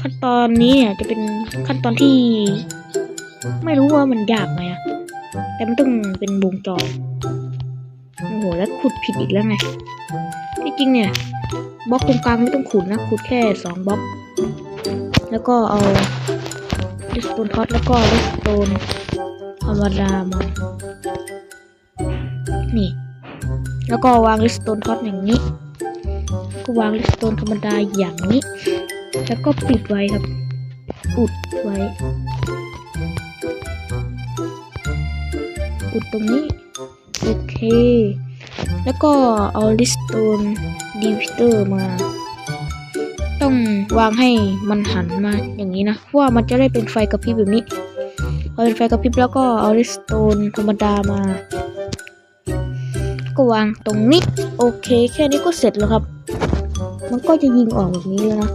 ขั้นตอนนี้เนี่ยจะเป็นขั้นตอนที่ ไม่รู้ว่ามันยากไหมนะแต่มันต้องเป็นวงจรโอ้โหแล้วขุดผิดอีกแล้วไงที่จริงเนี่ยบล็อกตรงกลางไม่ต้องขุดนะขุดแค่สองบล็อกแล้วก็เอาลิสโตนท็อตแล้วก็ลิสโตนธรรมดามานี่ แล้วก็วางลิสโตนท็อตอย่างนี้ ก็วางลิสโตนธรรมดาอย่างนี้ แล้วก็ปิดไว้ครับ อุดไว้ อุดตรงนี้ โอเค แล้วก็เอาลิสโตนดีพิเตอร์มา ต้องวางให้มันหันมาอย่างนี้นะเพราะว่ามันจะได้เป็นไฟกระพริบแบบนี้พอเป็นไฟกระพริบแล้วก็เอาลิสโตนธรรมดามา ก็วางตรงนี้ โอเค แค่นี้ก็เสร็จแล้วครับ มันก็จะยิงออกแบบนี้แล้วนะ